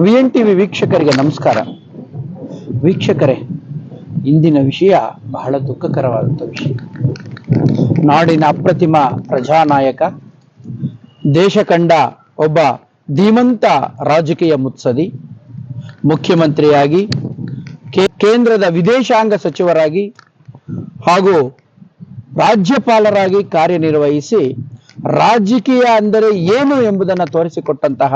V N T V ವೀಕ್ಷಕರಿಗೆ ನಮಸ್ಕಾರ. ವೀಕ್ಷಕರೇ, ಇಂದಿನ ವಿಷಯ ಬಹಳ ದುಃಖಕರವಾದಂಥ ವಿಷಯ. ನಾಡಿನ ಅಪ್ರತಿಮ ಪ್ರಜಾನಾಯಕ, ದೇಶ ಕಂಡ ಒಬ್ಬ ಧೀಮಂತ ರಾಜಕೀಯ ಮುತ್ಸದಿ ಮುಖ್ಯಮಂತ್ರಿಯಾಗಿ ಕೇಂದ್ರದ ವಿದೇಶಾಂಗ ಸಚಿವರಾಗಿ ಹಾಗೂ ರಾಜ್ಯಪಾಲರಾಗಿ ಕಾರ್ಯನಿರ್ವಹಿಸಿ ರಾಜಕೀಯ ಅಂದರೆ ಏನು ಎಂಬುದನ್ನು ತೋರಿಸಿಕೊಟ್ಟಂತಹ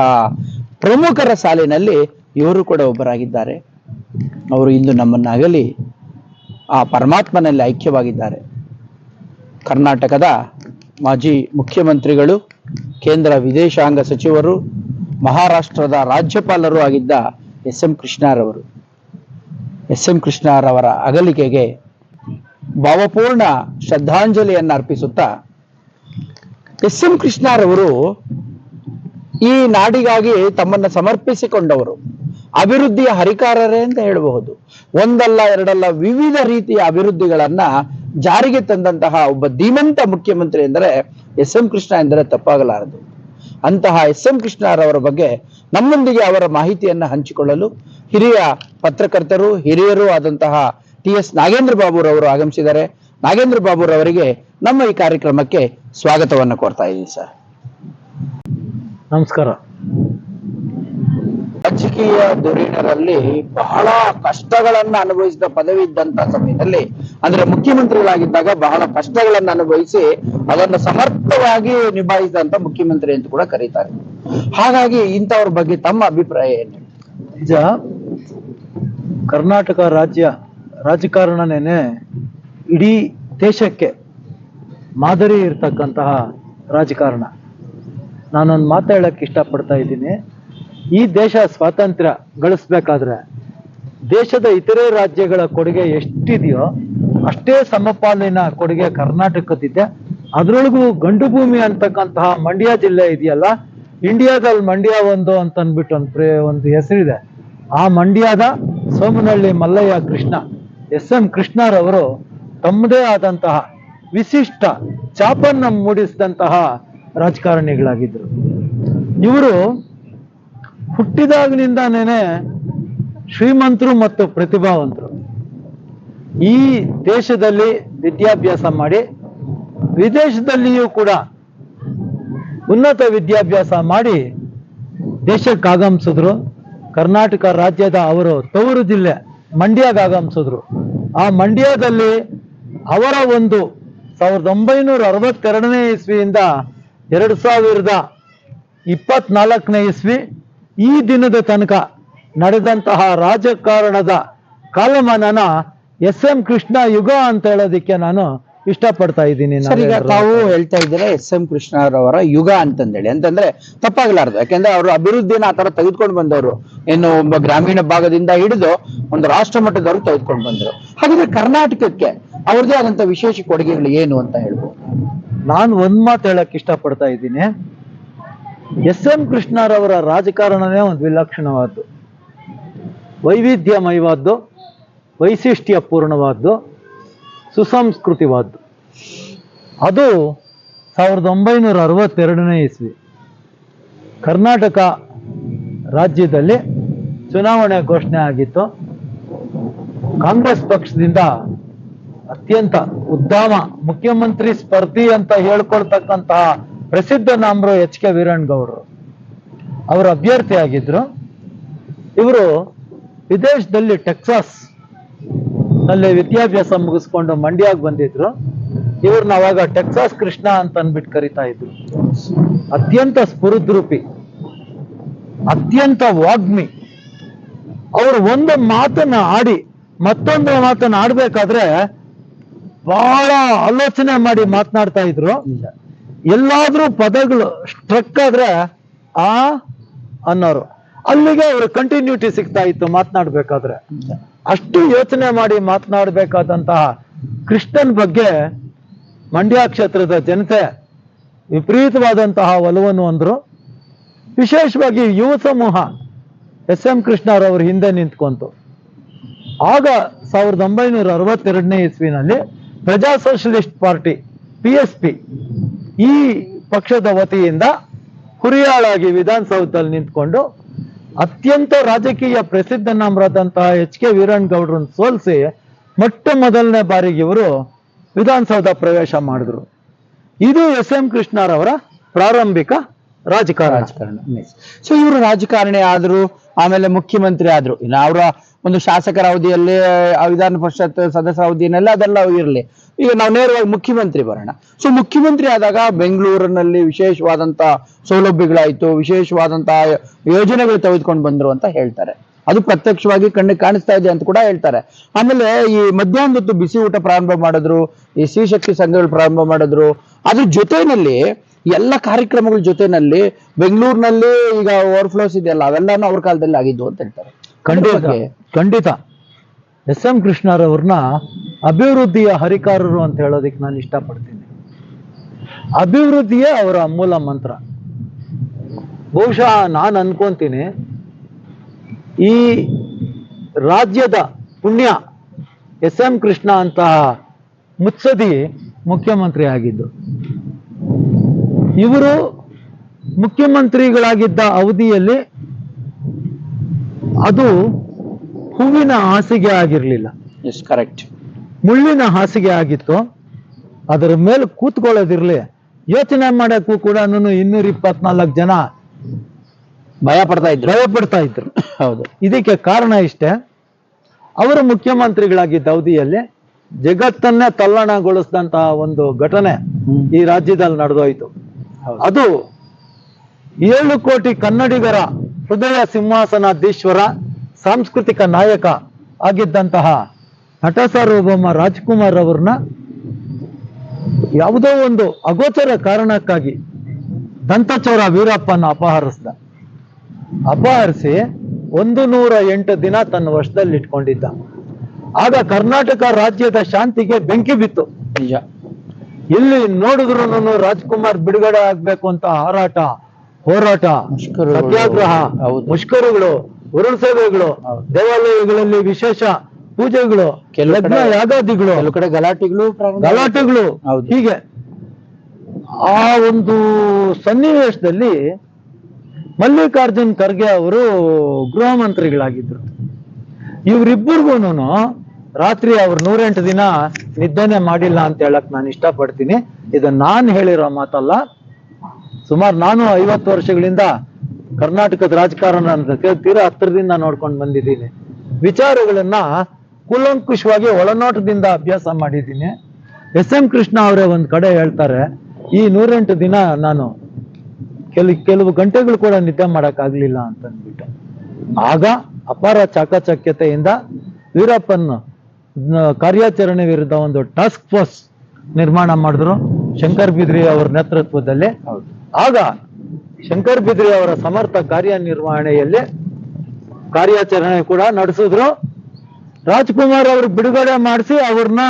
ಪ್ರಮುಖರ ಸಾಲಿನಲ್ಲಿ ಇವರು ಕೂಡ ಒಬ್ಬರಾಗಿದ್ದಾರೆ. ಅವರು ಇಂದು ನಮ್ಮನ್ನಾಗಲಿ ಆ ಪರಮಾತ್ಮನಲ್ಲಿ ಐಕ್ಯವಾಗಿದ್ದಾರೆ. ಕರ್ನಾಟಕದ ಮಾಜಿ ಮುಖ್ಯಮಂತ್ರಿಗಳು, ಕೇಂದ್ರ ವಿದೇಶಾಂಗ ಸಚಿವರು, ಮಹಾರಾಷ್ಟ್ರದ ರಾಜ್ಯಪಾಲರು ಆಗಿದ್ದ ಎಸ್ ಎಂ ಕೃಷ್ಣರವರು. ಎಸ್ ಎಂ ಕೃಷ್ಣರವರ ಅಗಲಿಕೆಗೆ ಭಾವಪೂರ್ಣ ಶ್ರದ್ಧಾಂಜಲಿಯನ್ನು ಅರ್ಪಿಸುತ್ತಾ ಎಸ್ ಎಂ ಕೃಷ್ಣರವರು ಈ ನಾಡಿಗಾಗಿ ತಮ್ಮನ್ನ ಸಮರ್ಪಿಸಿಕೊಂಡವರು. ಅಭಿವೃದ್ಧಿಯ ಹರಿಕಾರರೇ ಅಂತ ಹೇಳಬಹುದು. ಒಂದಲ್ಲ, ಎರಡಲ್ಲ, ವಿವಿಧ ರೀತಿಯ ಅಭಿವೃದ್ಧಿಗಳನ್ನ ಜಾರಿಗೆ ತಂದಂತಹ ಒಬ್ಬ ಧೀಮಂತ ಮುಖ್ಯಮಂತ್ರಿ ಎಂದರೆ ಎಸ್ ಎಂ ಕೃಷ್ಣ ಎಂದರೆ ತಪ್ಪಾಗಲಾರದು. ಅಂತಹ ಎಸ್ ಎಂ ಕೃಷ್ಣರವರ ಬಗ್ಗೆ ನಮ್ಮೊಂದಿಗೆ ಅವರ ಮಾಹಿತಿಯನ್ನ ಹಂಚಿಕೊಳ್ಳಲು ಹಿರಿಯ ಪತ್ರಕರ್ತರು, ಹಿರಿಯರು ಆದಂತಹ ಟಿ ಎಸ್ ನಾಗೇಂದ್ರ ಬಾಬುರವರು ಆಗಮಿಸಿದ್ದಾರೆ. ನಾಗೇಂದ್ರ ಬಾಬುರವರಿಗೆ ನಮ್ಮ ಈ ಕಾರ್ಯಕ್ರಮಕ್ಕೆ ಸ್ವಾಗತವನ್ನು ಕೋರ್ತಾ ಇದ್ದೀನಿ ಸರ್. ನಮಸ್ಕಾರ. ರಾಜಕೀಯ ಧುರೀಣರಲ್ಲಿ ಬಹಳ ಕಷ್ಟಗಳನ್ನ ಅನುಭವಿಸಿದ ಪದವಿ ಇದ್ದಂತ ಸಮಯದಲ್ಲಿ ಅಂದ್ರೆ ಮುಖ್ಯಮಂತ್ರಿಗಳಾಗಿದ್ದಾಗ ಬಹಳ ಕಷ್ಟಗಳನ್ನ ಅನುಭವಿಸಿ ಅದನ್ನು ಸಮರ್ಥವಾಗಿ ನಿಭಾಯಿಸಿದಂತ ಮುಖ್ಯಮಂತ್ರಿ ಅಂತ ಕೂಡ ಕರೀತಾರೆ. ಹಾಗಾಗಿ ಇಂಥವ್ರ ಬಗ್ಗೆ ತಮ್ಮ ಅಭಿಪ್ರಾಯ ಏನು? ನಿಜ ಕರ್ನಾಟಕ ರಾಜ್ಯ ರಾಜಕಾರಣನೇನೆ ಇಡೀ ದೇಶಕ್ಕೆ ಮಾದರಿ ಇರ್ತಕ್ಕಂತಹ ರಾಜಕಾರಣ. ನಾನೊಂದು ಮಾತಾಡಕ್ಕೆ ಇಷ್ಟಪಡ್ತಾ ಇದ್ದೀನಿ. ಈ ದೇಶ ಸ್ವಾತಂತ್ರ್ಯ ಗಳಿಸ್ಬೇಕಾದ್ರೆ ದೇಶದ ಇತರೆ ರಾಜ್ಯಗಳ ಕೊಡುಗೆ ಎಷ್ಟಿದೆಯೋ ಅಷ್ಟೇ ಸಮಪಾಲಿನ ಕೊಡುಗೆ ಕರ್ನಾಟಕದಿದೆ ಅದರೊಳಗೂ ಗಂಡು ಭೂಮಿ ಅಂತಕ್ಕಂತಹ ಮಂಡ್ಯ ಜಿಲ್ಲೆ ಇದೆಯಲ್ಲ ಇಂಡಿಯಾದಲ್ಲಿ ಮಂಡ್ಯ ಒಂದು ಅಂತ ಅಂದ್ಬಿಟ್ಟು ಒಂದು ಪ್ರೇ, ಒಂದು ಹೆಸರಿದೆ. ಆ ಮಂಡ್ಯದ ಸೋಮನಹಳ್ಳಿ ಮಲ್ಲಯ್ಯ ಕೃಷ್ಣ ಎಸ್ ಎಂ ಕೃಷ್ಣರವರು ತಮ್ಮದೇ ಆದಂತಹ ವಿಶಿಷ್ಟ ಚಾಪನ್ನ ಮೂಡಿಸಿದಂತಹ ರಾಜಕಾರಣಿಗಳಾಗಿದ್ದರು ಇವರು ಹುಟ್ಟಿದಾಗಿನಿಂದಾನೇ ಶ್ರೀಮಂತರು ಮತ್ತು ಪ್ರತಿಭಾವಂತರು. ಈ ದೇಶದಲ್ಲಿ ವಿದ್ಯಾಭ್ಯಾಸ ಮಾಡಿ, ವಿದೇಶದಲ್ಲಿಯೂ ಕೂಡ ಉನ್ನತ ವಿದ್ಯಾಭ್ಯಾಸ ಮಾಡಿ ದೇಶಕ್ಕೆ ಆಗಮಿಸಿದ್ರು. ಕರ್ನಾಟಕ ರಾಜ್ಯದ ಅವರು ತವರು ಜಿಲ್ಲೆ ಮಂಡ್ಯಗೆ ಆಗಮಿಸಿದ್ರು. ಆ ಮಂಡ್ಯದಲ್ಲಿ ಅವರ ಒಂದು ಸಾವಿರದ ಒಂಬೈನೂರ ಅರವತ್ತೆರಡನೇ ಇಸ್ವಿಯಿಂದ ಎರಡು ಸಾವಿರದ ಇಪ್ಪತ್ನಾಲ್ಕನೇ ಇಸ್ವಿ ಈ ದಿನದ ತನಕ ನಡೆದಂತಹ ರಾಜಕಾರಣದ ಕಾಲಮಾನನ ಎಸ್ ಎಂ ಕೃಷ್ಣ ಯುಗ ಅಂತ ಹೇಳೋದಕ್ಕೆ ನಾನು ಇಷ್ಟಪಡ್ತಾ ಇದ್ದೀನಿ ಸರ್ ಈಗ ತಾವು ಹೇಳ್ತಾ ಇದ್ದೀರಾ ಎಸ್ ಎಂ ಕೃಷ್ಣರವರ ಯುಗ ಅಂತಂದೇಳಿ? ಅಂತಂದ್ರೆ ತಪ್ಪಾಗ್ಲಾರ್ದು. ಯಾಕೆಂದ್ರೆ ಅವರು ಅಭಿವೃದ್ಧಿನ ಆ ತರ ತೆಗೆದುಕೊಂಡು ಬಂದವರು. ಏನು ಒಬ್ಬ ಗ್ರಾಮೀಣ ಭಾಗದಿಂದ ಹಿಡಿದು ಒಂದು ರಾಷ್ಟ್ರ ಮಟ್ಟದವರು ತೆಗೆದುಕೊಂಡು ಬಂದರು. ಹಾಗಾದ್ರೆ ಕರ್ನಾಟಕಕ್ಕೆ ಅವ್ರದೇ ಆದಂತ ವಿಶೇಷ ಕೊಡುಗೆಗಳು ಏನು ಅಂತ ಹೇಳ್ಬೋದು? ನಾನು ಒಂದ್ ಮಾತು ಹೇಳಕ್ ಇಷ್ಟಪಡ್ತಾ ಇದ್ದೀನಿ. ಎಸ್ ಎಂ ಕೃಷ್ಣರವರ ರಾಜಕಾರಣವೇ ಒಂದು ವಿಲಕ್ಷಣವಾದ್ದು. ವೈವಿಧ್ಯಮಯವಾದ್ದು, ವೈಶಿಷ್ಟ್ಯಪೂರ್ಣವಾದ್ದು, ಸುಸಂಸ್ಕೃತಿವಾದ್ದು. ಅದು ಸಾವಿರದ ಒಂಬೈನೂರ ಅರವತ್ತೆರಡನೇ ಇಸ್ವಿ. ಕರ್ನಾಟಕ ರಾಜ್ಯದಲ್ಲಿ ಚುನಾವಣೆ ಘೋಷಣೆ ಆಗಿತ್ತು. ಕಾಂಗ್ರೆಸ್ ಪಕ್ಷದಿಂದ ಅತ್ಯಂತ ಉದ್ದಾಮ ಮುಖ್ಯಮಂತ್ರಿ ಸ್ಪರ್ಧಿ ಅಂತ ಹೇಳ್ಕೊಳ್ತಕ್ಕಂತಹ ಪ್ರಸಿದ್ಧ ನಾಮರು ಎಚ್ ಕೆ ವೀರಣ್ಣಗೌಡರು ಅವರು ಅಭ್ಯರ್ಥಿ ಆಗಿದ್ರು. ಇವರು ವಿದೇಶದಲ್ಲಿ ಟೆಕ್ಸಾಸ್ನಲ್ಲಿ ವಿದ್ಯಾಭ್ಯಾಸ ಮುಗಿಸ್ಕೊಂಡು ಮಂಡ್ಯಾಗ್ ಬಂದಿದ್ರು. ಇವ್ರನ್ನ ಅವಾಗ ಟೆಕ್ಸಾಸ್ ಕೃಷ್ಣ ಅಂತ ಅಂದ್ಬಿಟ್ಟು ಕರಿತಾ ಇದ್ರು. ಅತ್ಯಂತ ಸ್ಫುರುದ್ರೂಪಿ, ಅತ್ಯಂತ ವಾಗ್ಮಿ. ಅವರು ಒಂದು ಮಾತನ್ನ ಆಡಿ ಮತ್ತೊಂದು ಮಾತನ್ನ ಆಡ್ಬೇಕಾದ್ರೆ ಬಹಳ ಆಲೋಚನೆ ಮಾಡಿ ಮಾತನಾಡ್ತಾ ಇದ್ರು. ಎಲ್ಲಾದ್ರೂ ಪದಗಳು ಸ್ಟ್ರಕ್ ಆದ್ರೆ ಆ ಅನ್ನೋರು. ಅಲ್ಲಿಗೆ ಅವ್ರ ಕಂಟಿನ್ಯೂಟಿ ಸಿಗ್ತಾ ಇತ್ತು ಮಾತನಾಡ್ಬೇಕಾದ್ರೆ. ಅಷ್ಟು ಯೋಚನೆ ಮಾಡಿ ಮಾತನಾಡ್ಬೇಕಾದಂತಹ ಕೃಷ್ಣನ್ ಬಗ್ಗೆ ಮಂಡ್ಯ ಕ್ಷೇತ್ರದ ಜನತೆ ವಿಪರೀತವಾದಂತಹ ಒಲವನ್ನು ಅಂದ್ರು. ವಿಶೇಷವಾಗಿ ಯುವ ಸಮೂಹ ಎಸ್ ಎಂ ಕೃಷ್ಣರವ್ರ ಹಿಂದೆ ನಿಂತ್ಕೊಂತು. ಆಗ ಸಾವಿರದ ಒಂಬೈನೂರ ಅರವತ್ತೆರಡನೇ ಇಸ್ವಿನಲ್ಲಿ Praja Socialist Party P S P ಈ ಪಕ್ಷದ ವತಿಯಿಂದ ಹುರಿಯಾಳಾಗಿ ವಿಧಾನಸೌಧದಲ್ಲಿ ನಿಂತ್ಕೊಂಡು ಅತ್ಯಂತ ರಾಜಕೀಯ ಪ್ರಸಿದ್ಧ ನಾಮರಾದಂತಹ ಎಚ್ ಕೆ ವೀರಣ್ಣಗೌಡ್ರನ್ನ ಸೋಲಿಸಿ ಮೊಟ್ಟ ಮೊದಲನೇ ಬಾರಿಗೆ ಇವರು ವಿಧಾನಸೌಧ ಪ್ರವೇಶ ಮಾಡಿದ್ರು. ಇದು ಎಸ್ ಎಂ ಕೃಷ್ಣರವರ ಪ್ರಾರಂಭಿಕ ರಾಜಕಾರಣ. ರಾಜಕಾರಣ. ಸೊ ಇವರು ರಾಜಕಾರಣಿ ಆದ್ರು, ಆಮೇಲೆ ಮುಖ್ಯಮಂತ್ರಿ ಆದ್ರು ಇನ್ನು ಅವರ ಒಂದು ಶಾಸಕರ ಅವಧಿಯಲ್ಲಿ ವಿಧಾನ ಪರಿಷತ್ ಸದಸ್ಯರ ಅವಧಿಯನ್ನೆಲ್ಲ ಅದೆಲ್ಲ ಇರಲಿ. ಈಗ ನಾವು ನೇರವಾಗಿ ಮುಖ್ಯಮಂತ್ರಿ ಬರೋಣ. ಸೊ ಮುಖ್ಯಮಂತ್ರಿ ಆದಾಗ ಬೆಂಗಳೂರಿನಲ್ಲಿ ವಿಶೇಷವಾದಂತ ಸೌಲಭ್ಯಗಳಾಯ್ತು ವಿಶೇಷವಾದಂತಹ ಯೋಜನೆಗಳು ತೆಗೆದುಕೊಂಡು ಬಂದ್ರು ಅಂತ ಹೇಳ್ತಾರೆ. ಅದು ಪ್ರತ್ಯಕ್ಷವಾಗಿ ಕಣ್ಣಿಗೆ ಕಾಣಿಸ್ತಾ ಇದೆ ಅಂತ ಕೂಡ ಹೇಳ್ತಾರೆ. ಆಮೇಲೆ ಈ ಮಧ್ಯಾಹ್ನದ ಹೊತ್ತು ಬಿಸಿ ಊಟ ಪ್ರಾರಂಭ ಮಾಡಿದ್ರು, ಈ ಸ್ತ್ರೀ ಶಕ್ತಿ ಸಂಘಗಳು ಪ್ರಾರಂಭ ಮಾಡಿದ್ರು. ಅದ್ರ ಜೊತೆನಲ್ಲಿ ಎಲ್ಲ ಕಾರ್ಯಕ್ರಮಗಳ ಜೊತೆನಲ್ಲಿ ಬೆಂಗಳೂರಿನಲ್ಲಿ ಈಗ ಓವರ್ಫ್ಲೋಸ್ ಇದೆಯಲ್ಲ ಅವೆಲ್ಲಾನು ಅವ್ರ ಕಾಲದಲ್ಲಿ ಆಗಿದ್ದು ಅಂತ ಹೇಳ್ತಾರೆ. ಖಂಡಿತ ಖಂಡಿತ. ಎಸ್ ಎಂ ಕೃಷ್ಣರವ್ರನ್ನ ಅಭಿವೃದ್ಧಿಯ ಹರಿಕಾರರು ಅಂತ ಹೇಳೋದಕ್ಕೆ ನಾನು ಇಷ್ಟಪಡ್ತೀನಿ. ಅಭಿವೃದ್ಧಿಯೇ ಅವರ ಮೂಲ ಮಂತ್ರ. ಬಹುಶಃ ನಾನು ಅನ್ಕೊಂತೀನಿ ಈ ರಾಜ್ಯದ ಪುಣ್ಯ ಎಸ್ ಎಂ ಕೃಷ್ಣ ಅಂತಹ ಮುತ್ಸದಿ ಮುಖ್ಯಮಂತ್ರಿ ಆಗಿದ್ದು ಇವರು ಮುಖ್ಯಮಂತ್ರಿಗಳಾಗಿದ್ದ ಅವಧಿಯಲ್ಲಿ ಅದು ಹೂವಿನ ಹಾಸಿಗೆ ಆಗಿರಲಿಲ್ಲ. ಎಸ್ ಕರೆಕ್ಟ್ ಮುಳ್ಳಿನ ಹಾಸಿಗೆ ಆಗಿತ್ತು. ಅದರ ಮೇಲೆ ಕೂತ್ಕೊಳ್ಳೋದಿರ್ಲಿ. ಯೋಚನೆ ಮಾಡಕ್ಕೂ ಕೂಡ ಇನ್ನೂರ ಇಪ್ಪತ್ನಾಲ್ಕು ಜನ ಭಯ ಪಡ್ತಾ ಇದ್ರು ಭಯ ಪಡ್ತಾ ಇದ್ರು ಹೌದು. ಇದಕ್ಕೆ ಕಾರಣ ಇಷ್ಟೇ. ಅವರು ಮುಖ್ಯಮಂತ್ರಿಗಳಾಗಿದ್ದ ಅವಧಿಯಲ್ಲಿ ಜಗತ್ತನ್ನೇ ತಲ್ಲಣಗೊಳಿಸಿದಂತಹ ಒಂದು ಘಟನೆ ಈ ರಾಜ್ಯದಲ್ಲಿ ನಡೆದೋಯ್ತು. ಅದು ಏಳು ಕೋಟಿ ಕನ್ನಡಿಗರ ಹೃದಯ ಸಿಂಹಾಸನಾಧೀಶ್ವರ ಸಾಂಸ್ಕೃತಿಕ ನಾಯಕ ಆಗಿದ್ದಂತಹ ನಟ ಸಾರ್ವಭೌಮ ರಾಜ್ಕುಮಾರ್ ಅವ್ರನ್ನ ಯಾವುದೋ ಒಂದು ಅಗೋಚರ ಕಾರಣಕ್ಕಾಗಿ ದಂತಚೋರ ವೀರಪ್ಪನ ಅಪಹರಿಸ್ದ. ಅಪಹರಿಸಿ ಒಂದು ನೂರ ಎಂಟು ದಿನ ತನ್ನ ವಶದಲ್ಲಿ ಇಟ್ಕೊಂಡಿದ್ದ ಆಗ ಕರ್ನಾಟಕ ರಾಜ್ಯದ ಶಾಂತಿಗೆ ಬೆಂಕಿ ಬಿತ್ತು. ನಿಜ. ಇಲ್ಲಿ ನೋಡಿದ್ರು ರಾಜ್ಕುಮಾರ್ ಬಿಡುಗಡೆ ಆಗ್ಬೇಕು ಅಂತ ಹಾರಾಟ ಹೋರಾಟ. ಸತ್ಯಾಗ್ರಹ ಮುಷ್ಕರುಗಳು ಉರುಳು ಸೇವೆಗಳು ದೇವಾಲಯಗಳಲ್ಲಿ ವಿಶೇಷ ಪೂಜೆಗಳು ಲಗ್ನ ಯಾಗಾದಿಗಳು ಕೆಲವು ಕಡೆ ಗಲಾಟೆಗಳು ಗಲಾಟೆಗಳು. ಹೀಗೆ. ಆ ಒಂದು ಸನ್ನಿವೇಶದಲ್ಲಿ ಮಲ್ಲಿಕಾರ್ಜುನ್ ಖರ್ಗೆ ಅವರು ಗೃಹ ಮಂತ್ರಿಗಳಾಗಿದ್ರು. ಇವರಿಬ್ಬರಿಗೂನು ರಾತ್ರಿ ಅವ್ರು ನೂರೆಂಟು ದಿನ ನಿದ್ದೆನೆ ಮಾಡಿಲ್ಲ ಅಂತ ಹೇಳಕ್ ನಾನು ಇಷ್ಟಪಡ್ತೀನಿ. ಇದು ನಾನು ಹೇಳಿರೋ ಮಾತಲ್ಲ. ಸುಮಾರು ನಾನು ಐವತ್ತು ವರ್ಷಗಳಿಂದ ಕರ್ನಾಟಕದ ರಾಜಕಾರಣ ಅಂತ ತೀರಾ ಹತ್ತಿರದಿಂದ ನೋಡ್ಕೊಂಡು ಬಂದಿದ್ದೀನಿ. ವಿಚಾರಗಳನ್ನ ಕೂಲಂಕುಷವಾಗಿ ಒಳನೋಟದಿಂದ ಅಭ್ಯಾಸ ಮಾಡಿದ್ದೀನಿ. ಎಸ್ ಎಂ ಕೃಷ್ಣ ಅವರೇ ಒಂದ್ ಕಡೆ ಹೇಳ್ತಾರೆ, ಈ ನೂರೆಂಟು ದಿನ ನಾನು ಕೆಲ, ಕೆಲವು ಗಂಟೆಗಳು ಕೂಡ ನಿದ್ದೆ ಮಾಡೋಕ್ಕಾಗಲಿಲ್ಲ ಅಂತ ಅಂದ್ಬಿಟ್ಟು ಆಗ ಅಪಾರ ಚಾಕಚಕ್ಯತೆಯಿಂದ ವೀರಪ್ಪನ್ ನ- ಕಾರ್ಯಾಚರಣೆ ವಿರುದ್ಧ ಒಂದು ಟಾಸ್ಕ್ ಫೋರ್ಸ್ ನಿರ್ಮಾಣ ಮಾಡಿದ್ರು ಶಂಕರ್ ಬಿದ್ರಿ ಅವರ ನೇತೃತ್ವದಲ್ಲಿ. ಆಗ ಶಂಕರ್ ಬಿದ್ರಿ ಅವರ ಸಮರ್ಥ ಕಾರ್ಯನಿರ್ವಹಣೆಯಲ್ಲಿ ಕಾರ್ಯಾಚರಣೆ ಕೂಡ ನಡೆಸಿದ್ರು. ರಾಜ್ಕುಮಾರ್ ಅವರು ಬಿಡುಗಡೆ ಮಾಡಿಸಿ ಅವ್ರನ್ನ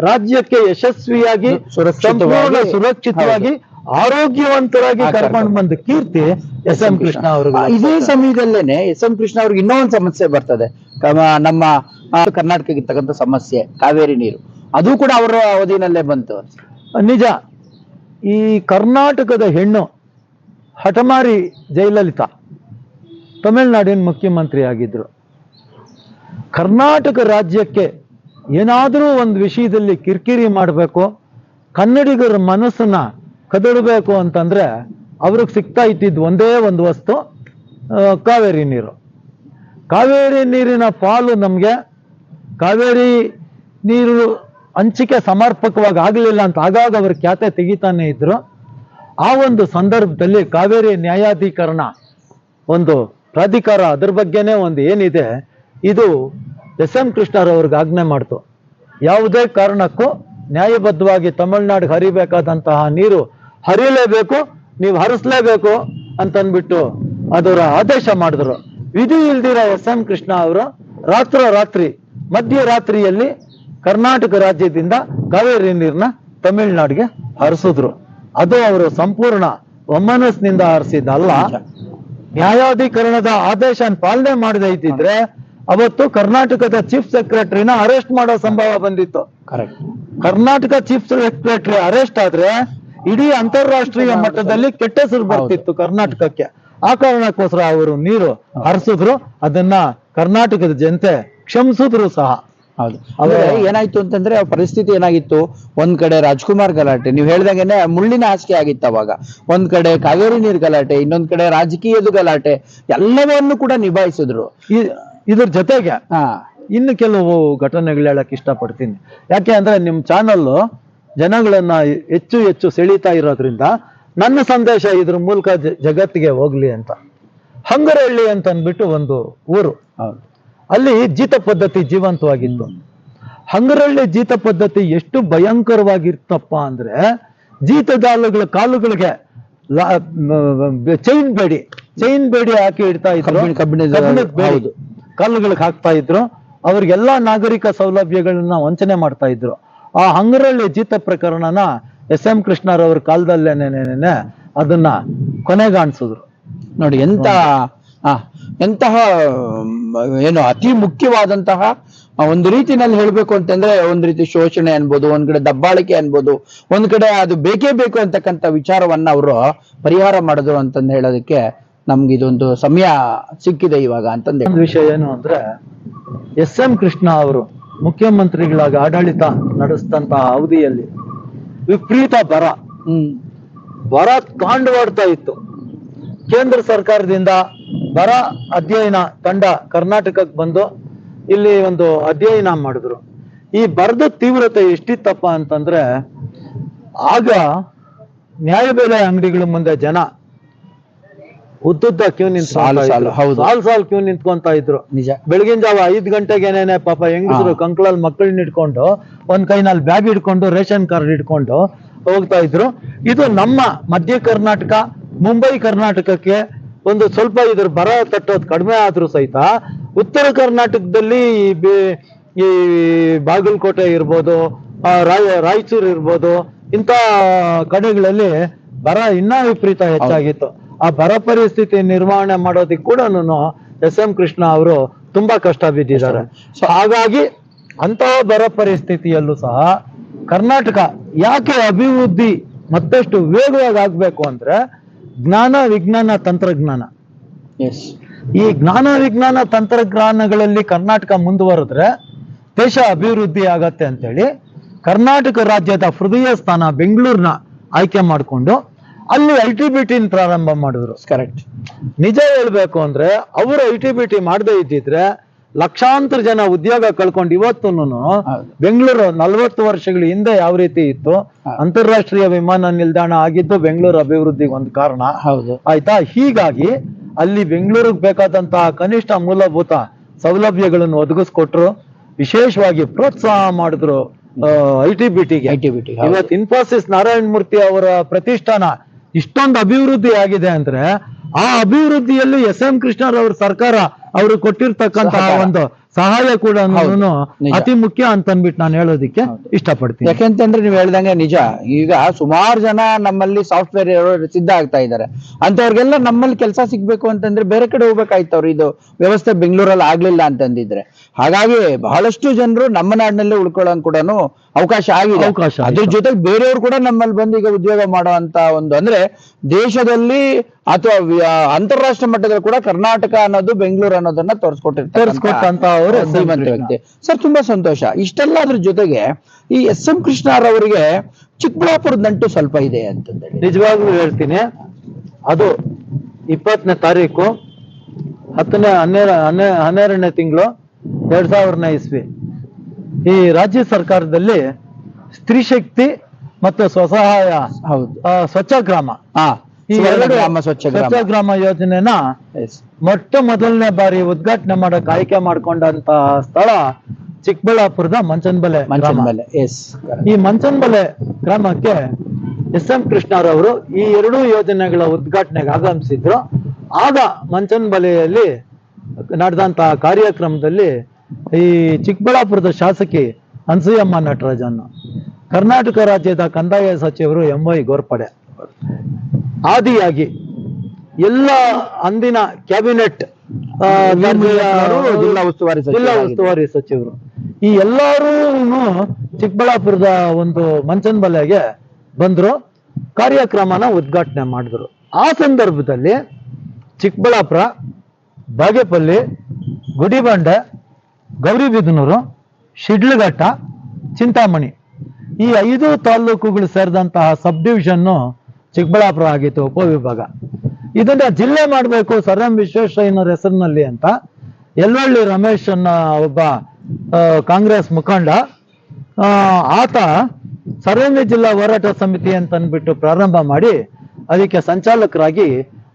ರಾಜ್ಯಕ್ಕೆ ಯಶಸ್ವಿಯಾಗಿ ಸುರಕ್ಷಿತವಾಗಿ- ಸಂಪೂರ್ಣ ಸುರಕ್ಷಿತವಾಗಿ ಆರೋಗ್ಯವಂತರಾಗಿ ಕರ್ಕೊಂಡು ಬಂದ ಕೀರ್ತಿ ಎಸ್ ಎಂ ಕೃಷ್ಣ ಅವರು ಅವ್ರಿಗೆ ಇದೇ ಸಮಯದಲ್ಲೇನೆ ಎಸ್ ಎಂ ಕೃಷ್ಣ ಅವ್ರಿಗೆ ಇನ್ನೊಂದು ಸಮಸ್ಯೆ ಬರ್ತದೆ. ನಮ್ಮ ಕರ್ನಾಟಕಕ್ಕೆ ಇರ್ತಕ್ಕಂಥ ಸಮಸ್ಯೆ, ಕಾವೇರಿ ನೀರು. ಅದು ಕೂಡ ಅವರ ಅವಧಿನಲ್ಲೇ ಬಂತು. ನಿಜ, ಈ ಕರ್ನಾಟಕದ ಹೆಣ್ಣು ಹಠಮಾರಿ ಜಯಲಲಿತಾ ತಮಿಳುನಾಡಿನ ಮುಖ್ಯಮಂತ್ರಿ ಆಗಿದ್ರು ಕರ್ನಾಟಕ ರಾಜ್ಯಕ್ಕೆ ಏನಾದರೂ ಒಂದು ವಿಷಯದಲ್ಲಿ ಕಿರಿಕಿರಿ ಮಾಡಬೇಕು, ಕನ್ನಡಿಗರ ಮನಸ್ಸನ್ನ ಕದಡಬೇಕು ಅಂತಂದ್ರೆ ಅವ್ರಿಗೆ ಸಿಗ್ತಾ ಇದ್ದಿದ್ದು ಒಂದೇ ಒಂದು ವಸ್ತು ಕಾವೇರಿ ನೀರು. ಕಾವೇರಿ ನೀರಿನ ಪಾಲು ನಮಗೆ ಕಾವೇರಿ ನೀರು ಹಂಚಿಕೆ ಸಮರ್ಪಕವಾಗಿ ಆಗಲಿಲ್ಲ ಅಂತ ಆಗಾಗ ಅವರು ಖ್ಯಾತೆ ತೆಗಿತಾನೆ ಇದ್ರು. ಆ ಒಂದು ಸಂದರ್ಭದಲ್ಲಿ ಕಾವೇರಿ ನ್ಯಾಯಾಧೀಕರಣ ಒಂದು ಪ್ರಾಧಿಕಾರ ಅದ್ರ ಬಗ್ಗೆನೇ ಒಂದು ಏನಿದೆ, ಇದು ಎಸ್ ಎಂ ಕೃಷ್ಣರವ್ರಿಗೆ ಆಜ್ಞೆ ಮಾಡ್ತು. ಯಾವುದೇ ಕಾರಣಕ್ಕೂ ನ್ಯಾಯಬದ್ಧವಾಗಿ ತಮಿಳ್ನಾಡಿಗೆ ಹರಿಬೇಕಾದಂತಹ ನೀರು ಹರಿಯಲೇಬೇಕು, ನೀವು ಹರಿಸ್ಲೇಬೇಕು ಅಂತಂದ್ಬಿಟ್ಟು ಅದರ ಆದೇಶ ಮಾಡಿದ್ರು. ವಿಧಿ ಇಲ್ದಿರ ಎಸ್ ಎಂ ಕೃಷ್ಣ ಅವರು ರಾತ್ರೋರಾತ್ರಿ ಮಧ್ಯರಾತ್ರಿಯಲ್ಲಿ ಕರ್ನಾಟಕ ರಾಜ್ಯದಿಂದ ಕಾವೇರಿ ನೀರನ್ನ ತಮಿಳುನಾಡಿಗೆ ಹರಿಸಿದ್ರು. ಅದು ಅವರು ಸಂಪೂರ್ಣ ಒಮ್ಮನಸ್ನಿಂದ ಹರಿಸಿದ್ದಲ್ಲ ನ್ಯಾಯಾಧಿಕರಣದ ಆದೇಶ ಪಾಲನೆ ಮಾಡದೇ ಇದ್ದಿದ್ರೆ ಅವತ್ತು ಕರ್ನಾಟಕದ ಚೀಫ್ ಸೆಕ್ರೆಟರಿನ ಅರೆಸ್ಟ್ ಮಾಡೋ ಸಂಭವ ಬಂದಿತ್ತು. Correct Karnataka chief secretary arrest ಆದ್ರೆ ಇಡೀ ಅಂತಾರಾಷ್ಟ್ರೀಯ ಮಟ್ಟದಲ್ಲಿ ಕೆಟ್ಟ ಹೆಸರು ಬರ್ತಿತ್ತು ಕರ್ನಾಟಕಕ್ಕೆ. ಆ ಕಾರಣಕ್ಕೋಸ್ಕರ ಅವರು ನೀರು ಹರಿಸಿದ್ರು. ಅದನ್ನ ಕರ್ನಾಟಕದ ಜನತೆ ಕ್ಷಮಿಸಿದ್ರು ಸಹ. ಹೌದು. ಅಂದ್ರೆ ಏನಾಯ್ತು ಅಂತಂದ್ರೆ ಪರಿಸ್ಥಿತಿ ಏನಾಗಿತ್ತು? ಒಂದ್ ಕಡೆ ರಾಜ್ಕುಮಾರ್ ಗಲಾಟೆ ನೀವು ಹೇಳ್ದಾಗೇನೆ ಮುಳ್ಳಿನ ಹಾಸಿಗೆ ಆಗಿತ್ತು ಅವಾಗ. ಒಂದ್ ಕಡೆ ಕಾವೇರಿ ನೀರ್ ಗಲಾಟೆ ಇನ್ನೊಂದ್ ಕಡೆ ರಾಜಕೀಯದ ಗಲಾಟೆ ಎಲ್ಲವನ್ನೂ ಕೂಡ ನಿಭಾಯಿಸಿದ್ರು. ಇದ್ರ ಜೊತೆಗೆ ಹಾ. ಇನ್ನು ಕೆಲವು ಘಟನೆಗಳು ಹೇಳಕ್ ಇಷ್ಟಪಡ್ತೀನಿ. ಯಾಕೆ ಅಂದ್ರೆ ನಿಮ್ ಚಾನಲ್ ಜನಗಳನ್ನ ಹೆಚ್ಚು ಹೆಚ್ಚು ಸೆಳೀತಾ ಇರೋದ್ರಿಂದ ನನ್ನ ಸಂದೇಶ ಇದ್ರ ಮೂಲಕ ಜಗತ್ತಿಗೆ ಹೋಗ್ಲಿ ಅಂತ. ಹಂಗರಹಳ್ಳಿ ಅಂತ ಅಂದ್ಬಿಟ್ಟು ಒಂದು ಊರು. ಹೌದು. ಅಲ್ಲಿ ಜೀತ ಪದ್ಧತಿ ಜೀವಂತವಾಗಿತ್ತು. ಹಂಗರಳ್ಳಿ ಜೀತ ಪದ್ಧತಿ ಎಷ್ಟು ಭಯಂಕರವಾಗಿರ್ತಪ್ಪ ಅಂದ್ರೆ ಜೀತದಾಳುಗಳ ಕಾಲುಗಳಿಗೆ ಚೈನ್ ಬೇಡಿ ಚೈನ್ ಬೇಡಿ ಹಾಕಿ ಇಡ್ತಾ ಇದ್ರು. ಬೇಡಿ. ಕಾಲುಗಳಿಗೆ ಹಾಕ್ತಾ ಇದ್ರು. ಅವ್ರಿಗೆಲ್ಲಾ ನಾಗರಿಕ ಸೌಲಭ್ಯಗಳನ್ನ ವಂಚನೆ ಮಾಡ್ತಾ ಇದ್ರು. ಆ ಹಂಗರಳ್ಳಿ ಜೀತ ಪ್ರಕರಣನ ಎಸ್ ಎಂ ಕೃಷ್ಣರವ್ರ ಕಾಲದಲ್ಲೇನೇನೇನೆ ಅದನ್ನ ಕೊನೆಗಾಣಿಸಿದ್ರು. ನೋಡಿ ಎಂತ ಆ, ಎಂತಹ ಏನು ಅತಿ ಮುಖ್ಯವಾದಂತಹ ಒಂದು ರೀತಿನಲ್ಲಿ ಹೇಳ್ಬೇಕು ಅಂತಂದ್ರೆ ಒಂದ್ ರೀತಿ ಶೋಷಣೆ ಅನ್ಬೋದು ಒಂದ್ ಕಡೆ ದಬ್ಬಾಳಿಕೆ ಅನ್ಬೋದು ಒಂದ್ ಕಡೆ ಅದು ಬೇಕೇ ಬೇಕು ಅಂತಕ್ಕಂಥ ವಿಚಾರವನ್ನ ಅವರು ಪರಿಹಾರ ಮಾಡಿದ್ರು ಅಂತಂದು ಹೇಳೋದಕ್ಕೆ ನಮ್ಗೆ ಇದೊಂದು ಸಮಯ ಸಿಕ್ಕಿದೆ ಇವಾಗ ಅಂತಂದ್ರೆ ಒಂದು ವಿಷಯ ಏನು ಅಂದ್ರೆ ಎಸ್ ಎಂ ಕೃಷ್ಣ ಅವರು ಮುಖ್ಯಮಂತ್ರಿಗಳಾಗಿ ಆಡಳಿತ ನಡೆಸಿದಂತಹ ಅವಧಿಯಲ್ಲಿ ವಿಪರೀತ ಬರ. ಹ್ಮ್. ಬರ ತಾಂಡವಾಡ್ತಾ ಇತ್ತು. ಕೇಂದ್ರ ಸರ್ಕಾರದಿಂದ ಬರ ಅಧ್ಯಯನ ತಂಡ ಕರ್ನಾಟಕಕ್ಕೆ ಬಂದು ಇಲ್ಲಿ ಒಂದು ಅಧ್ಯಯನ ಮಾಡಿದ್ರು. ಈ ಬರದ ತೀವ್ರತೆ ಎಷ್ಟಿತ್ತಪ್ಪ ಅಂತಂದ್ರೆ ಆಗ ನ್ಯಾಯಬೆಲೆ ಅಂಗಡಿಗಳ ಮುಂದೆ ಜನ ಉದ್ದುದ್ದ ಕ್ಯೂ ಸಾಲು ಸಾಲು, ಹೌದು. ಸಾಲ್ ಕ್ಯೂ ನಿಂತ್ಕೊಂತ ಇದ್ರು. ನಿಜ. ಬೆಳಗಿನ ಜಾವ ಐದ್ ಗಂಟೆಗೆನೇನೆ ಪಾಪ ಹೆಂಗಸರು ಕಂಕ್ಳಲ್ ಮಕ್ಕಳನ್ನ ಇಟ್ಕೊಂಡು ಒಂದ್ ಕೈನಲ್ಲಿ ಬ್ಯಾಗ್ ಹಿಡ್ಕೊಂಡು ರೇಷನ್ ಕಾರ್ಡ್ ಇಟ್ಕೊಂಡು ಹೋಗ್ತಾ ಇದ್ರು. ಇದು ನಮ್ಮ ಮಧ್ಯ ಕರ್ನಾಟಕ ಮುಂಬೈ ಕರ್ನಾಟಕಕ್ಕೆ ಒಂದು ಸ್ವಲ್ಪ ಇದ್ರ ಬರ ತಟ್ಟೋದು ಕಡಿಮೆ ಆದ್ರೂ ಸಹಿತ ಉತ್ತರ ಕರ್ನಾಟಕದಲ್ಲಿ ಈ ಈ ಬಾಗಲಕೋಟೆ ಇರ್ಬೋದು ಆ, ರಾಯ ರಾಯಚೂರು ಇರ್ಬೋದು ಇಂಥ ಕಡೆಗಳಲ್ಲಿ ಬರ ಇನ್ನೂ ವಿಪರೀತ ಹೆಚ್ಚಾಗಿತ್ತು. ಆ ಬರ ಪರಿಸ್ಥಿತಿ ನಿರ್ವಹಣೆ ಮಾಡೋದಕ್ಕೆ ಕೂಡ ಎಸ್ ಎಂ ಕೃಷ್ಣ ಅವರು ತುಂಬಾ ಕಷ್ಟ ಬಿದ್ದಿದ್ದಾರೆ. ಸೊ ಹಾಗಾಗಿ ಅಂತಹ ಬರ ಪರಿಸ್ಥಿತಿಯಲ್ಲೂ ಸಹ ಕರ್ನಾಟಕ ಯಾಕೆ ಅಭಿವೃದ್ಧಿ ಮತ್ತಷ್ಟು ವೇಗವಾಗಿ ಆಗ್ಬೇಕು ಅಂದ್ರೆ ಜ್ಞಾನ ವಿಜ್ಞಾನ ತಂತ್ರಜ್ಞಾನ. ಎಸ್ ಈ ಜ್ಞಾನ ವಿಜ್ಞಾನ ತಂತ್ರಜ್ಞಾನಗಳಲ್ಲಿ ಕರ್ನಾಟಕ ಮುಂದುವರೆದ್ರೆ ದೇಶ ಅಭಿವೃದ್ಧಿ ಆಗತ್ತೆ ಅಂತೇಳಿ ಕರ್ನಾಟಕ ರಾಜ್ಯದ ಹೃದಯ ಸ್ಥಾನ ಬೆಂಗಳೂರಿನ ಆಯ್ಕೆ ಮಾಡಿಕೊಂಡು ಅಲ್ಲಿ ಐ ಟಿ ಬಿ ಟಿನ ಪ್ರಾರಂಭ ಮಾಡಿದ್ರು. ಕರೆಕ್ಟ್ ನಿಜ ಹೇಳ್ಬೇಕು ಅಂದ್ರೆ ಅವರು ಐ ಟಿ ಬಿ ಟಿ ಮಾಡದೇ ಇದ್ದಿದ್ರೆ ಲಕ್ಷಾಂತರ ಜನ ಉದ್ಯೋಗ ಕಳ್ಕೊಂಡು ಇವತ್ತು ಬೆಂಗಳೂರು ನಲವತ್ತು ವರ್ಷಗಳ ಹಿಂದೆ ಯಾವ ರೀತಿ ಇತ್ತು? ಅಂತಾರಾಷ್ಟ್ರೀಯ ವಿಮಾನ ನಿಲ್ದಾಣ ಆಗಿದ್ದು ಬೆಂಗಳೂರು ಅಭಿವೃದ್ಧಿಗೆ ಒಂದು ಕಾರಣ. ಹೌದು. ಆಯ್ತಾ? ಹೀಗಾಗಿ ಅಲ್ಲಿ ಬೆಂಗಳೂರಿಗೆ ಬೇಕಾದಂತಹ ಕನಿಷ್ಠ ಮೂಲಭೂತ ಸೌಲಭ್ಯಗಳನ್ನು ಒದಗಿಸ್ಕೊಟ್ರು. ವಿಶೇಷವಾಗಿ ಪ್ರೋತ್ಸಾಹ ಮಾಡಿದ್ರು ಐ ಟಿ ಬಿ ಟಿಗೆ. ಐ ಟಿ ಬಿ ಟಿ ಇವತ್ತು ಇನ್ಫೋಸಿಸ್ ನಾರಾಯಣ ಮೂರ್ತಿ ಅವರ ಪ್ರತಿಷ್ಠಾನ ಇಷ್ಟೊಂದು ಅಭಿವೃದ್ಧಿ ಆಗಿದೆ ಅಂದ್ರೆ ಆ ಅಭಿವೃದ್ಧಿಯಲ್ಲಿ ಎಸ್ ಎಂ ಕೃಷ್ಣರವ್ರ ಸರ್ಕಾರ ಅವರು ಕೊಟ್ಟಿರ್ತಕ್ಕಂತಹ ಒಂದು ಸಹಾಯ ಕೂಡ ಅತಿ ಮುಖ್ಯ ಅಂತ ಅಂದ್ಬಿಟ್ಟು ನಾನು ಹೇಳೋದಿಕ್ಕೆ. ಇಷ್ಟಪಡ್ತೀನಿ. ಯಾಕೆಂತಂದ್ರೆ ನೀವು ಹೇಳ್ದಂಗೆ ನಿಜ. ಈಗ ಸುಮಾರು ಜನ ನಮ್ಮಲ್ಲಿ ಸಾಫ್ಟ್ವೇರ್ ಸಿದ್ಧ ಆಗ್ತಾ ಇದ್ದಾರೆ ಅಂತವ್ರಿಗೆಲ್ಲ ನಮ್ಮಲ್ಲಿ ಕೆಲಸ ಸಿಗ್ಬೇಕು ಅಂತಂದ್ರೆ ಬೇರೆ ಕಡೆ ಹೋಗ್ಬೇಕಾಯ್ತು ಅವ್ರು. ಇದು ವ್ಯವಸ್ಥೆ ಬೆಂಗಳೂರಲ್ಲಿ ಆಗ್ಲಿಲ್ಲ ಅಂತಂದಿದ್ರೆ. ಹಾಗಾಗಿ ಬಹಳಷ್ಟು ಜನರು ನಮ್ಮ ನಾಡಿನಲ್ಲೇ ಉಳ್ಕೊಳ್ಳೋನ್ ಕೂಡ ಅವಕಾಶ ಆಗಿದೆ. ಅದ್ರ ಜೊತೆಗೆ ಬೇರೆಯವ್ರು ಕೂಡ ನಮ್ಮಲ್ಲಿ ಬಂದು ಈಗ ಉದ್ಯೋಗ ಮಾಡುವಂತ ಒಂದು ಅಂದ್ರೆ ದೇಶದಲ್ಲಿ ಅಥವಾ ಅಂತಾರಾಷ್ಟ್ರೀಯ ಮಟ್ಟದಲ್ಲಿ ಕೂಡ ಕರ್ನಾಟಕ ಅನ್ನೋದು ಬೆಂಗಳೂರು ಅನ್ನೋದನ್ನ ತೋರಿಸ್ಕೊಟ್ಟಿರ್ತಾರೆ ಶ್ರೀಮಂತ ವ್ಯಕ್ತಿ. ಸರ್ ತುಂಬಾ ಸಂತೋಷ. ಇಷ್ಟೆಲ್ಲ ಅದ್ರ ಜೊತೆಗೆ ಈ ಎಸ್ ಎಂ ಕೃಷ್ಣರವರಿಗೆ ಚಿಕ್ಕಬಳ್ಳಾಪುರದ ನಂಟು ಸ್ವಲ್ಪ ಇದೆ ಅಂತಂದೇಳಿ. ನಿಜವಾಗ್ಲೂ ಹೇಳ್ತೀನಿ. ಅದು ಇಪ್ಪತ್ತನೇ ತಾರೀಕು ಹತ್ತನೇ ಹನ್ನೆರಡು ಹನ್ನೆ ಹನ್ನೆರಡನೇ ತಿಂಗಳು ಎರಡ್ ಸಾವಿರನೇ ಇಸ್ವಿ. ಈ ರಾಜ್ಯ ಸರ್ಕಾರದಲ್ಲಿ ಸ್ತ್ರೀ ಶಕ್ತಿ ಮತ್ತು ಸ್ವಸಹಾಯ ಹೌದು. ಸ್ವಚ್ಛ ಗ್ರಾಮ. ಹಾ ಈ ಎರಡು ಗ್ರಾಮ ಸ್ವಚ್ಛ ಗ್ರಾಮ. ಯೋಜನೆನ. ಮೊಟ್ಟ ಮೊದಲನೇ ಬಾರಿ ಉದ್ಘಾಟನೆ ಮಾಡಕ್ ಆಯ್ಕೆ ಮಾಡ್ಕೊಂಡಂತ ಸ್ಥಳ ಚಿಕ್ಕಬಳ್ಳಾಪುರದ ಮಂಚನ್ಬಲೆ ಮಂಚನ್ಬಲೆ ಎಸ್. ಈ ಮಂಚನ್ಬಲೆ ಗ್ರಾಮಕ್ಕೆ ಎಸ್ ಎಂ ಕೃಷ್ಣರವರು ಈ ಎರಡೂ ಯೋಜನೆಗಳ ಉದ್ಘಾಟನೆಗೆ ಆಗಮಿಸಿದ್ರು. ಆಗ ಮಂಚನ್ಬಲೆಯಲ್ಲಿ ನಡೆದಂತ ಕಾರ್ಯಕ್ರಮದಲ್ಲಿ ಈ ಚಿಕ್ಕಬಳ್ಳಾಪುರದ ಶಾಸಕಿ ಅನ್ಸೂಯಮ್ಮ ನಟರಾಜನ್ ಕರ್ನಾಟಕ ರಾಜ್ಯದ ಕಂದಾಯ ಸಚಿವರು ಎಂ ವೈ ಗೋರ್ಪಡೆ. ಆದಿಯಾಗಿ ಎಲ್ಲ ಅಂದಿನ ಕ್ಯಾಬಿನೆಟ್ ಜಿಲ್ಲಾ ಉಸ್ತುವಾರಿ ಜಿಲ್ಲಾ ಉಸ್ತುವಾರಿ ಸಚಿವರು. ಈ ಎಲ್ಲರೂ ಚಿಕ್ಕಬಳ್ಳಾಪುರದ ಒಂದು ಮಂಚನಬಲೆಗೆ ಬಂದ್ರು ಕಾರ್ಯಕ್ರಮನ ಉದ್ಘಾಟನೆ ಮಾಡಿದ್ರು. ಆ ಸಂದರ್ಭದಲ್ಲಿ ಚಿಕ್ಕಬಳ್ಳಾಪುರ ಬಾಗೇಪಲ್ಲಿ ಗುಡಿಬಂಡೆ ಗೌರಿಬಿದನೂರು ಶಿಡ್ಲಘಟ್ಟ ಚಿಂತಾಮಣಿ ಈ ಐದು ತಾಲೂಕುಗಳು ಸೇರಿದಂತಹ ಸಬ್ ಡಿವಿಷನ್ನು ಚಿಕ್ಕಬಳ್ಳಾಪುರ ಆಗಿತ್ತು ಉಪವಿಭಾಗ ಇದನ್ನ ಜಿಲ್ಲೆ ಮಾಡಬೇಕು ಸರ್ ಎಂ ವಿಶ್ವೇಶ್ವರಯ್ಯನವರ ಹೆಸರಿನಲ್ಲಿ ಅಂತ ಎಲ್ವಳ್ಳಿ ರಮೇಶ್ ಅನ್ನ ಒಬ್ಬ ಕಾಂಗ್ರೆಸ್ ಮುಖಂಡ. ಆತ ಸರ್ವಂಗಿ ಜಿಲ್ಲಾ ಹೋರಾಟ ಸಮಿತಿ ಅಂತ ಅಂದ್ಬಿಟ್ಟು ಪ್ರಾರಂಭ ಮಾಡಿ ಅದಕ್ಕೆ ಸಂಚಾಲಕರಾಗಿ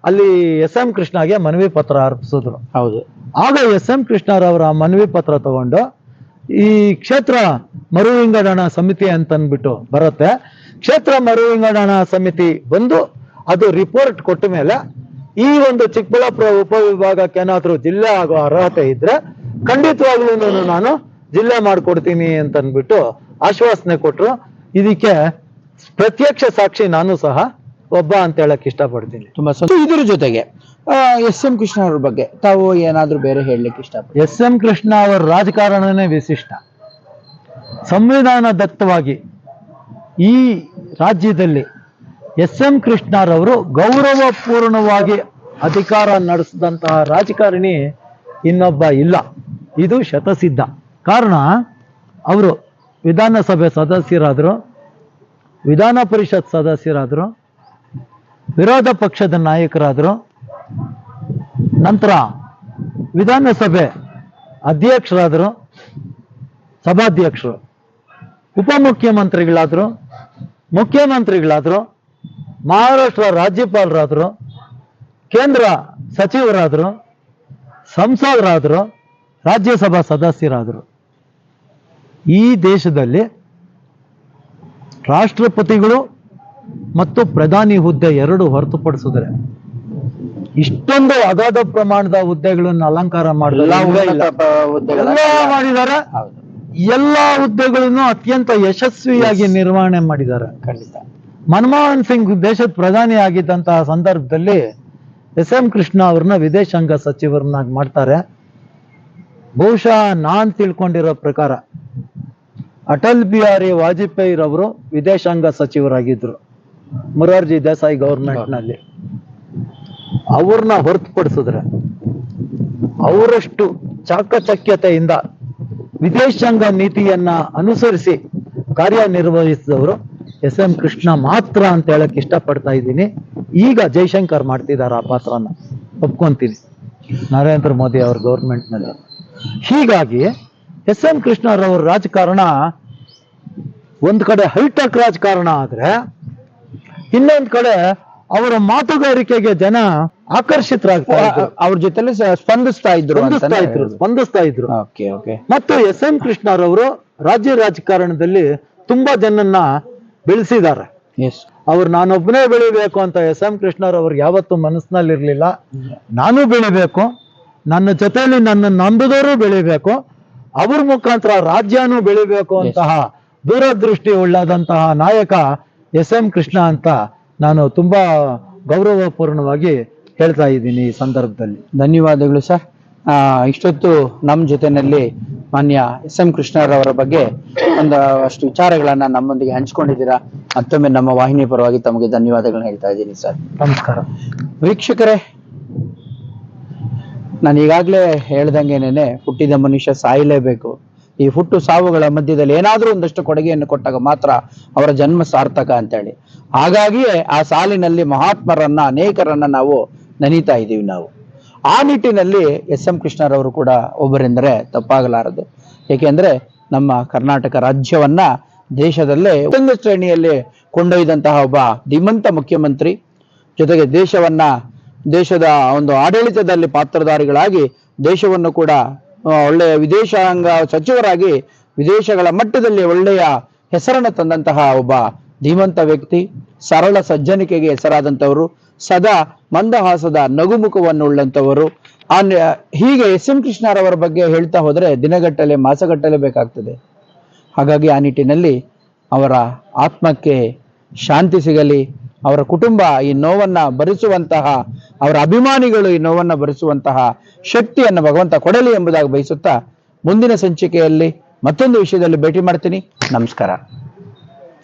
ಅಲ್ಲಿ ಎಸ್ ಎಂ ಕೃಷ್ಣಗೆ ಮನವಿ ಪತ್ರ ಅರ್ಪಿಸಿದ್ರು. ಹೌದು. ಆಗ ಎಸ್ ಎಂ ಕೃಷ್ಣರವರ ಮನವಿ ಪತ್ರ ತಗೊಂಡು ಈ ಕ್ಷೇತ್ರ ಮರು ವಿಂಗಡಣಾ ಸಮಿತಿ ಅಂತ ಅಂದ್ಬಿಟ್ಟು ಬರುತ್ತೆ. ಕ್ಷೇತ್ರ ಮರು ವಿಂಗಡಣಾ ಸಮಿತಿ ಬಂದು ಅದು ರಿಪೋರ್ಟ್ ಕೊಟ್ಟ ಮೇಲೆ ಈ ಒಂದು ಚಿಕ್ಕಬಳ್ಳಾಪುರ ಉಪವಿಭಾಗಕ್ಕೆ ಏನಾದ್ರೂ ಜಿಲ್ಲೆ ಆಗೋ ಅರ್ಹತೆ ಇದ್ರೆ ಖಂಡಿತವಾಗ್ಲೂ ನಾನು ಜಿಲ್ಲೆ ಮಾಡ್ಕೊಡ್ತೀನಿ ಅಂತ ಅಂದ್ಬಿಟ್ಟು ಆಶ್ವಾಸನೆ ಕೊಟ್ರು. ಇದಕ್ಕೆ ಪ್ರತ್ಯಕ್ಷ ಸಾಕ್ಷಿ ನಾನು ಸಹ ಒಬ್ಬ ಅಂತ ಹೇಳಕ್ ಇಷ್ಟಪಡ್ತೀನಿ. ತುಂಬಾ ಸಂತೋಷ. ಇದ್ರ ಜೊತೆಗೆ ಎಸ್ ಎಂ ಕೃಷ್ಣ ಅವ್ರ ಬಗ್ಗೆ ತಾವು ಏನಾದ್ರೂ ಬೇರೆ ಹೇಳಲಿಕ್ಕೆ ಇಷ್ಟ ಎಸ್ ಎಂ ಕೃಷ್ಣ ಅವರ ರಾಜಕಾರಣನೇ ವಿಶಿಷ್ಟ. ಸಂವಿಧಾನ ದತ್ತವಾಗಿ ಈ ರಾಜ್ಯದಲ್ಲಿ ಎಸ್ ಎಂ ಕೃಷ್ಣರವರು ಗೌರವಪೂರ್ಣವಾಗಿ ಅಧಿಕಾರ ನಡೆಸಿದಂತಹ ರಾಜಕಾರಣಿ ಇನ್ನೊಬ್ಬ ಇಲ್ಲ. ಇದು ಶತಸಿದ್ಧ. ಕಾರಣ, ಅವರು ವಿಧಾನಸಭೆ ಸದಸ್ಯರಾದರು, ವಿಧಾನ ಪರಿಷತ್ ಸದಸ್ಯರಾದರು, ವಿರೋಧ ಪಕ್ಷದ ನಾಯಕರಾದರು. ನಂತರ ವಿಧಾನಸಭೆ ಅಧ್ಯಕ್ಷರಾದರು, ಸಭಾಧ್ಯಕ್ಷರು. ಉಪಮುಖ್ಯಮಂತ್ರಿಗಳಾದರು ಮುಖ್ಯಮಂತ್ರಿಗಳಾದ್ರು ಮಹಾರಾಷ್ಟ್ರ ರಾಜ್ಯಪಾಲರಾದ್ರು ಕೇಂದ್ರ ಸಚಿವರಾದರು ಸಂಸದರಾದರು ರಾಜ್ಯಸಭಾ ಸದಸ್ಯರಾದರು. ಈ ದೇಶದಲ್ಲಿ ರಾಷ್ಟ್ರಪತಿಗಳು ಮತ್ತು ಪ್ರಧಾನಿ ಹುದ್ದೆ ಎರಡು ಹೊರತುಪಡಿಸಿದ್ರೆ ಇಷ್ಟೊಂದು ಅಗಾಧ ಪ್ರಮಾಣದ ಹುದ್ದೆಗಳನ್ನು ಅಲಂಕಾರ ಮಾಡಿದ್ದಾರೆ. ಎಲ್ಲಾ ಹುದ್ದೆಗಳನ್ನು ಅತ್ಯಂತ ಯಶಸ್ವಿಯಾಗಿ ನಿರ್ವಹಣೆ ಮಾಡಿದ್ದಾರೆ. ಖಂಡಿತ. ಮನಮೋಹನ್ ಸಿಂಗ್ ದೇಶದ ಪ್ರಧಾನಿ ಆಗಿದ್ದಂತಹ ಸಂದರ್ಭದಲ್ಲಿ ಎಸ್ ಎಂ ಕೃಷ್ಣ ಅವ್ರನ್ನ ವಿದೇಶಾಂಗ ಸಚಿವರನ್ನಾಗಿ ಮಾಡ್ತಾರೆ. ಬಹುಶಃ ನಾನ್ ತಿಳ್ಕೊಂಡಿರೋ ಪ್ರಕಾರ ಅಟಲ್ ಬಿಹಾರಿ ವಾಜಪೇಯಿ ರವರು ವಿದೇಶಾಂಗ ಸಚಿವರಾಗಿದ್ರು. ಮುರಾರ್ಜಿ ದೇಸಾಯಿ ಗವರ್ಮೆಂಟ್ನಲ್ಲಿ ಅವ್ರನ್ನ ಹೊರತುಪಡಿಸಿದ್ರೆ ಅವರಷ್ಟು ಚಾಕಚಕ್ಯತೆಯಿಂದ ವಿದೇಶಾಂಗ ನೀತಿಯನ್ನ ಅನುಸರಿಸಿ ಕಾರ್ಯನಿರ್ವಹಿಸಿದವರು ಎಸ್ ಎಂ ಕೃಷ್ಣ ಮಾತ್ರ ಅಂತ ಹೇಳಕ್ ಇಷ್ಟಪಡ್ತಾ ಇದ್ದೀನಿ. ಈಗ ಜೈಶಂಕರ್ ಮಾಡ್ತಿದ್ದಾರೆ ಆ ಪಾತ್ರನ ಒಪ್ಕೊಂತೀನಿ. ನರೇಂದ್ರ ಮೋದಿ ಅವ್ರ ಗೌರ್ಮೆಂಟ್ನಲ್ಲಿ ಹೀಗಾಗಿ ಎಸ್ ಎಂ ಕೃಷ್ಣರವ್ರ ರಾಜಕಾರಣ ಒಂದ್ ಕಡೆ ಹೈಟೆಕ್ ರಾಜಕಾರಣ ಆದ್ರೆ ಇನ್ನೊಂದ್ ಕಡೆ ಅವರ ಮಾತುಗಾರಿಕೆಗೆ ಜನ ಆಕರ್ಷಿತರಾಗ್ತಾ ಇದ್ರು. ಅವ್ರ ಜೊತೆಲಿ ಸ್ಪಂದಿಸ್ತಾ ಇದ್ರು ಸ್ಪಂದಿಸ್ತಾ ಇದ್ರು. ಸ್ಪಂದಿಸ್ತಾ ಮತ್ತು ಎಸ್ ಎಂ ಕೃಷ್ಣರವರು ರಾಜ್ಯ ರಾಜಕಾರಣದಲ್ಲಿ ತುಂಬಾ ಜನನ್ನ ಬೆಳೆಸಿದ್ದಾರೆ. ಅವ್ರು ನಾನೊಬ್ಬನೇ ಬೆಳಿಬೇಕು ಅಂತ ಎಸ್ ಎಂ ಕೃಷ್ಣರವ್ರು ಯಾವತ್ತು ಮನಸ್ಸಿನಲ್ಲಿ ಇರ್ಲಿಲ್ಲ ನಾನು ಬೆಳಿಬೇಕು. ನನ್ನ ಜೊತೆಯಲ್ಲಿ ನನ್ನ ನಂಬಿದವರು ಬೆಳಿಬೇಕು. ಅವ್ರ ಮುಖಾಂತರ ರಾಜ್ಯನೂ ಬೆಳಿಬೇಕು ಅಂತಹ ದೂರದೃಷ್ಟಿ ಉಳ್ಳಾದಂತಹ ನಾಯಕ ಎಸ್ ಎಂ ಕೃಷ್ಣ ಅಂತ ನಾನು ತುಂಬಾ ಗೌರವಪೂರ್ಣವಾಗಿ ಹೇಳ್ತಾ ಇದ್ದೀನಿ ಈ ಸಂದರ್ಭದಲ್ಲಿ. ಧನ್ಯವಾದಗಳು ಸರ್. ಇಷ್ಟೊತ್ತು ನಮ್ಮ ಜೊತೆನಲ್ಲಿ ಮಾನ್ಯ ಎಸ್ ಎಂ ಕೃಷ್ಣರವರ ಬಗ್ಗೆ ಒಂದು ಅಷ್ಟು ವಿಚಾರಗಳನ್ನ ನಮ್ಮೊಂದಿಗೆ ಹಂಚ್ಕೊಂಡಿದ್ದೀರಾ? ಮತ್ತೊಮ್ಮೆ ನಮ್ಮ ವಾಹಿನಿ ಪರವಾಗಿ ತಮಗೆ ಧನ್ಯವಾದಗಳನ್ನ ಹೇಳ್ತಾ ಇದ್ದೀನಿ ಸರ್. ನಮಸ್ಕಾರ. ವೀಕ್ಷಕರೇ ನಾನು ಈಗಾಗಲೇ ಹೇಳ್ದಂಗೆನೇನೆ ಹುಟ್ಟಿದ ಮನುಷ್ಯ ಸಾಯಲೇಬೇಕು. ಈ ಹುಟ್ಟು ಸಾವುಗಳ ಮಧ್ಯದಲ್ಲಿ ಏನಾದರೂ ಒಂದಷ್ಟು ಕೊಡುಗೆಯನ್ನು ಕೊಟ್ಟಾಗ ಮಾತ್ರ ಅವರ ಜನ್ಮ ಸಾರ್ಥಕ ಅಂತೇಳಿ. ಹಾಗಾಗಿಯೇ ಆ ಸಾಲಿನಲ್ಲಿ ಮಹಾತ್ಮರನ್ನ, ಅನೇಕರನ್ನ ನಾವು ನೆನೀತಾ ಇದ್ದೀವಿ ನಾವು. ಆ ನಿಟ್ಟಿನಲ್ಲಿ ಎಸ್ ಎಂ ಕೃಷ್ಣರವರು ಕೂಡ ಒಬ್ಬರೆಂದರೆ ತಪ್ಪಾಗಲಾರದು. ಏಕೆಂದರೆ ನಮ್ಮ ಕರ್ನಾಟಕ ರಾಜ್ಯವನ್ನ ದೇಶದಲ್ಲೇ ಒಂದು ಶ್ರೇಣಿಯಲ್ಲಿ ಕೊಂಡೊಯ್ದಂತಹ ಒಬ್ಬ ಧೀಮಂತ ಮುಖ್ಯಮಂತ್ರಿ, ಜೊತೆಗೆ ದೇಶವನ್ನ, ದೇಶದ ಒಂದು ಆಡಳಿತದಲ್ಲಿ ಪಾತ್ರಧಾರಿಗಳಾಗಿ ದೇಶವನ್ನು ಕೂಡ ಒಳ್ಳೆಯ ವಿದೇಶಾಂಗ ಸಚಿವರಾಗಿ ವಿದೇಶಗಳ ಮಟ್ಟದಲ್ಲಿ ಒಳ್ಳೆಯ ಹೆಸರನ್ನು ತಂದಂತಹ ಒಬ್ಬ ಧೀಮಂತ ವ್ಯಕ್ತಿ, ಸರಳ ಸಜ್ಜನಿಕೆಗೆ ಹೆಸರಾದಂಥವರು, ಸದಾ ಮಂದಹಾಸದ ನಗುಮುಖವನ್ನು ಆ ಹೀಗೆ ಎಸ್ ಎಂ ಕೃಷ್ಣರವರ ಬಗ್ಗೆ ಹೇಳ್ತಾ ಹೋದ್ರೆ ದಿನಗಟ್ಟಲೆ ಮಾಸಗಟ್ಟಲೆ ಬೇಕಾಗ್ತದೆ. ಹಾಗಾಗಿ ಆ ನಿಟ್ಟಿನಲ್ಲಿ ಅವರ ಆತ್ಮಕ್ಕೆ ಶಾಂತಿ ಸಿಗಲಿ, ಅವರ ಕುಟುಂಬ ಈ ನೋವನ್ನ ಭರಿಸುವಂತಹ, ಅವರ ಅಭಿಮಾನಿಗಳು ಈ ನೋವನ್ನ ಭರಿಸುವಂತಹ ಶಕ್ತಿಯನ್ನು ಭಗವಂತ ಕೊಡಲಿ ಎಂಬುದಾಗಿ ಬಯಸುತ್ತಾ ಮುಂದಿನ ಸಂಚಿಕೆಯಲ್ಲಿ ಮತ್ತೊಂದು ವಿಷಯದಲ್ಲಿ ಭೇಟಿ ಮಾಡ್ತೀನಿ. ನಮಸ್ಕಾರ.